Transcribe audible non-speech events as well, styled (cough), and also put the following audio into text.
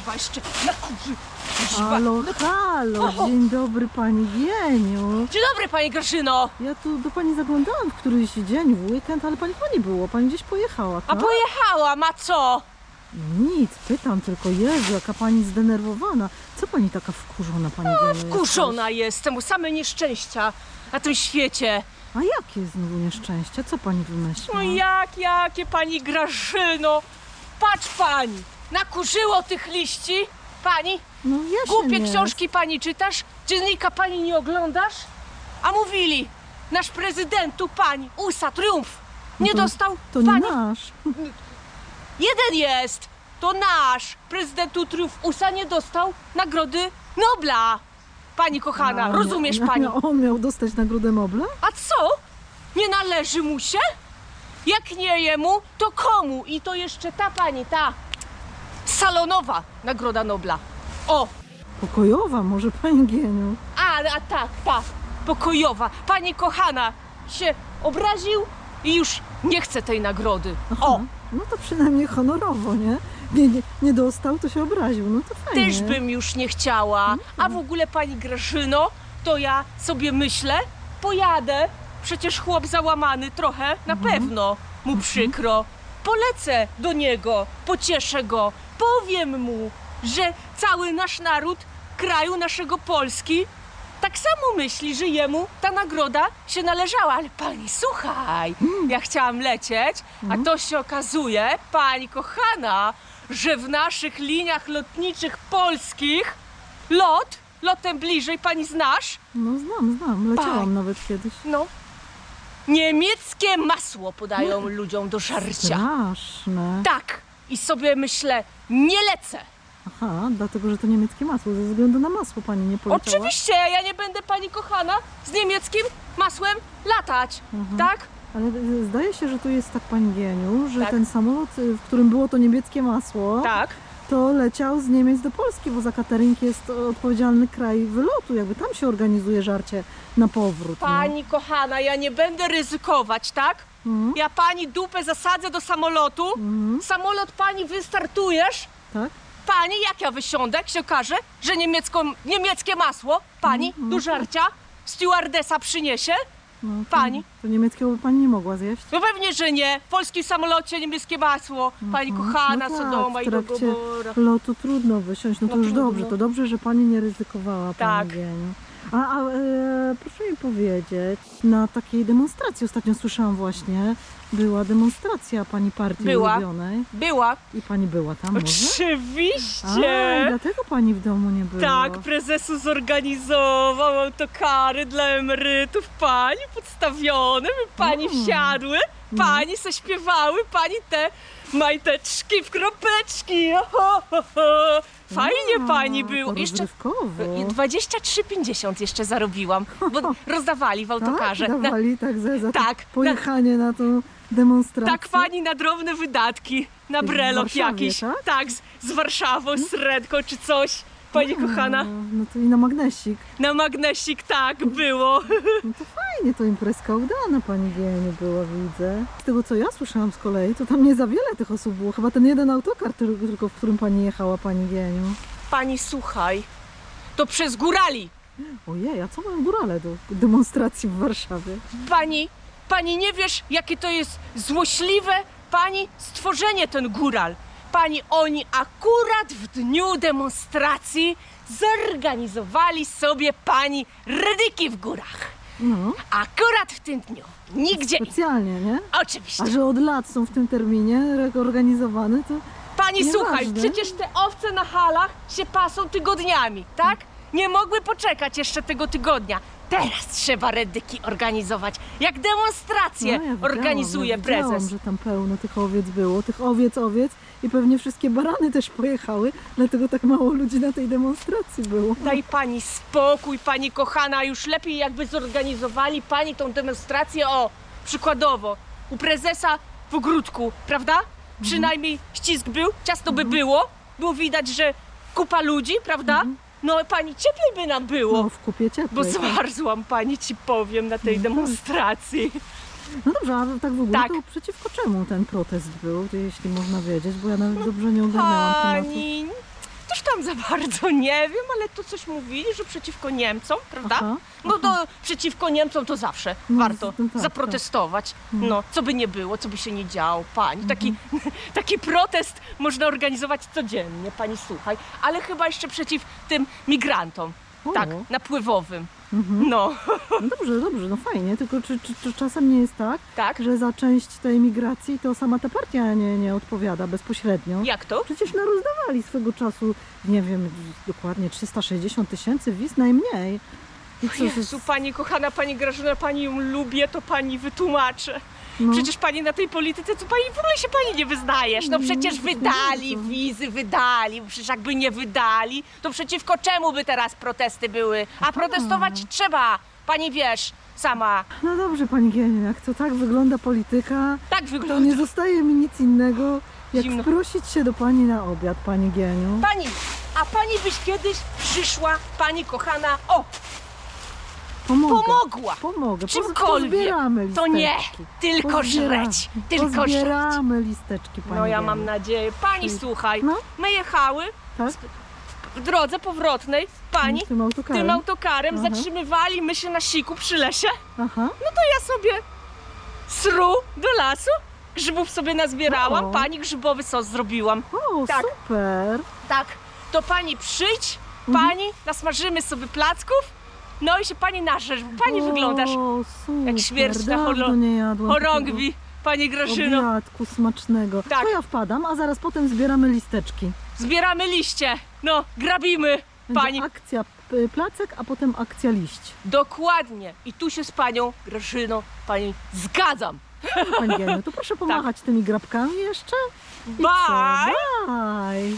kuźwa jeszcze na kurzy. Kuźwa. Halo, halo, dzień dobry pani Gieniu. Dzień dobry, pani Graszyno. Ja tu do pani zaglądałam w któryś dzień, w weekend, ale pani chyba nie było, pani gdzieś pojechała, A tak? pojechałam, a co? Nic, pytam tylko, Jezu, jaka pani zdenerwowana. Co pani taka wkurzona, pani Gieniu? Kurzona jestem, bo same nieszczęścia na tym świecie. A jakie znowu nieszczęście? Co pani wymyśliła? No jak, jakie pani Grażyno? Patrz pani, nakurzyło tych liści. Pani, No ja głupie nie. książki pani czytasz? Dziennika pani nie oglądasz? A mówili, nasz prezydent tu pani, USA, triumf. Nie No to- dostał To nie pani nasz. Jeden jest! To nasz! Prezydent Triumf USA nie dostał nagrody Nobla! Pani kochana, A, rozumiesz mia- pani? On miał dostać nagrodę Nobla? A co? Nie należy mu się? Jak nie jemu, to komu? I to jeszcze ta pani, ta salonowa nagroda Nobla. O, Pokojowa może, pani Gieniu. a, a tak, tak, pokojowa. Pani kochana się obraził i już nie chce tej nagrody. O, Aha, No to przynajmniej honorowo, nie? Nie, nie? nie dostał, to się obraził. No to fajnie. Też bym już nie chciała. A w ogóle pani Grażyno, to ja sobie myślę, pojadę. Przecież chłop załamany trochę, na pewno mu przykro. Polecę do niego, pocieszę go, powiem mu, że cały nasz naród kraju naszego Polski tak samo myśli, że jemu ta nagroda się należała. Ale pani, słuchaj, ja chciałam lecieć, a to się okazuje, pani kochana, że w naszych liniach lotniczych polskich lot, lotem bliżej, pani znasz? No znam, znam. Leciałam nawet kiedyś. No. Niemieckie masło podają ludziom do żarcia. Straszne. Tak. I sobie myślę, nie lecę. Aha, dlatego, że to niemieckie masło. Ze względu na masło pani nie poleciała? Oczywiście, ja nie będę pani kochana z niemieckim masłem latać. Mhm. Tak? Ale y, zdaje się, że tu jest tak, pani Gieniu, że Tak. ten samolot, y, w którym było to niemieckie masło, Tak. To leciał z Niemiec do Polski, bo za catering jest odpowiedzialny kraj wylotu. Jakby tam się organizuje żarcie na powrót. nie? Pani kochana, ja nie będę ryzykować, tak? Mhm. Ja pani dupę zasadzę do samolotu. Mhm. Samolot pani wystartujesz. Tak? Pani, jak ja wysiądę, jak się okaże, że niemiecko, niemieckie masło pani Mhm. do żarcia stewardesa przyniesie? No, to, Pani? To niemieckiego by pani nie mogła zjeść? No pewnie, że nie. W polskim samolocie niemieckie masło. Pani Mhm. kochana, no Sodoma tak, i w trakcie Gogobora. lotu trudno wysiąść, no to No już trudno. dobrze, to dobrze, że pani nie ryzykowała, Tak. pani Gieniu. A, a e, proszę mi powiedzieć, na takiej demonstracji ostatnio słyszałam właśnie, była demonstracja pani partii Była. ulubionej Była. i pani była tam może? A, i Oczywiście. dlatego pani w domu nie była. Tak, prezesu zorganizował autokary dla emerytów, pani podstawione, by pani Mm. wsiadły, pani se śpiewały, pani te majteczki w kropeczki. Ho, ho, ho. Fajnie pani było. To Jeszcze rozrywkowo. i 23,50 jeszcze zarobiłam, bo (laughs) rozdawali w autokarze. Tak, Na, dawali tak za, za Tak, tak, pojechanie na tą demonstrację. tak, pani na drobne wydatki, na W brelok Warszawie, jakiś. tak? z, z Warszawą, z Redką czy coś. Pani kochana, No, no to i na magnesik. na magnesik tak było. (laughs) No to fajnie, to imprezka udana pani Gieniu była, widzę. Z tego co ja słyszałam z kolei, to tam nie za wiele tych osób było. Chyba ten jeden autokar tyl- tylko, w którym pani jechała, pani Gieniu. Pani słuchaj, to przez górali. Ojej, a co mają górale do demonstracji w Warszawie? Pani, pani nie wiesz, jakie to jest złośliwe, pani, stworzenie ten góral. Pani, oni akurat w dniu demonstracji zorganizowali sobie pani rydyki w górach. No, Akurat w tym dniu. Nigdzie. specjalnie, nie? Oczywiście. A że od lat są w tym terminie organizowane, to Pani, Nieważne. słuchaj, przecież te owce na halach się pasą tygodniami, tak? Nie mogły poczekać jeszcze tego tygodnia. Teraz trzeba redyki organizować. Jak demonstrację No, ja widziałam, organizuje ja widziałam, prezes. że tam pełno tych owiec było, tych owiec, owiec i pewnie wszystkie barany też pojechały, dlatego tak mało ludzi na tej demonstracji było. Daj pani spokój, pani kochana, już lepiej jakby zorganizowali pani tą demonstrację, o, przykładowo, u prezesa w ogródku, prawda? Przynajmniej ścisk był, ciasno by było, było widać, że kupa ludzi, prawda? No pani, cieplej by nam było. No, w kupie. Bo tak. zmarzłam pani ci powiem na tej No tak. demonstracji. No dobrze, a tak w ogóle Tak. to przeciwko czemu ten protest był, jeśli można wiedzieć, bo ja nawet dobrze nie ogarnęłam tematu. Pani, tam za bardzo nie wiem, ale to coś mówili, że przeciwko Niemcom, prawda? Aha, No to przeciwko Niemcom to zawsze No, warto no tak, zaprotestować. Mhm. No, co by nie było, co by się nie działo, pani. Taki, (laughs) taki protest można organizować codziennie, pani słuchaj. Ale chyba jeszcze przeciw tym migrantom. Tak, napływowym. Mhm. No, No dobrze, dobrze, no fajnie, tylko czy, czy, czy czasem nie jest tak, tak. że za część tej migracji to sama ta partia nie, nie odpowiada bezpośrednio? Jak to? Przecież narozdawali swego czasu, nie wiem, dokładnie 360 tysięcy wiz najmniej. I co, Jezu, pani kochana, pani Grażyna, pani ją lubię, to pani wytłumaczę. No, Przecież pani na tej polityce, to pani w ogóle się pani nie wyznajesz. No przecież nie wydali bardzo. wizy, wydali. Przecież jakby nie wydali, to przeciwko czemu by teraz protesty były? A protestować trzeba, pani wiesz, sama. no dobrze Pani Gieniu, jak to tak wygląda polityka, Tak to wygląda. nie zostaje mi nic innego, jak Zimno. prosić się do Pani na obiad, Pani Gieniu. Pani, a pani byś kiedyś przyszła, pani kochana, o, Pomogę. pomogła. Pomogę. Poz- Czymkolwiek. Pozbieramy To nie, tylko Pozbiera- żreć, tylko żreć. Pozbieramy listeczki, Pani No ja mam nadzieję. Pani, Czyli- słuchaj, No, my jechały tak? w drodze powrotnej, pani, Tym autokarem. tym autokarem, Aha. zatrzymywali się na siku przy lesie. Aha. No to ja sobie sru do lasu, grzybów sobie nazbierałam, O. pani grzybowy sos zrobiłam. O, Tak. super. Tak, to pani przyjdź, Mhm. pani, nasmażymy sobie placków, no i się pani narzesz, bo pani o, wyglądasz super. jak śmierć na Dawno nie jadłam chorągwi, pani takiego Grażyno. Obiadku smacznego. Tak. To ja wpadam, a zaraz potem zbieramy listeczki. Zbieramy liście, no, grabimy, Będzie pani. akcja p- placek, a potem akcja liść. Dokładnie. I tu się z panią Grażyną, pani zgadzam. Pani Gieniu, to proszę pomachać tymi grabkami jeszcze. I co? Bye! Bye!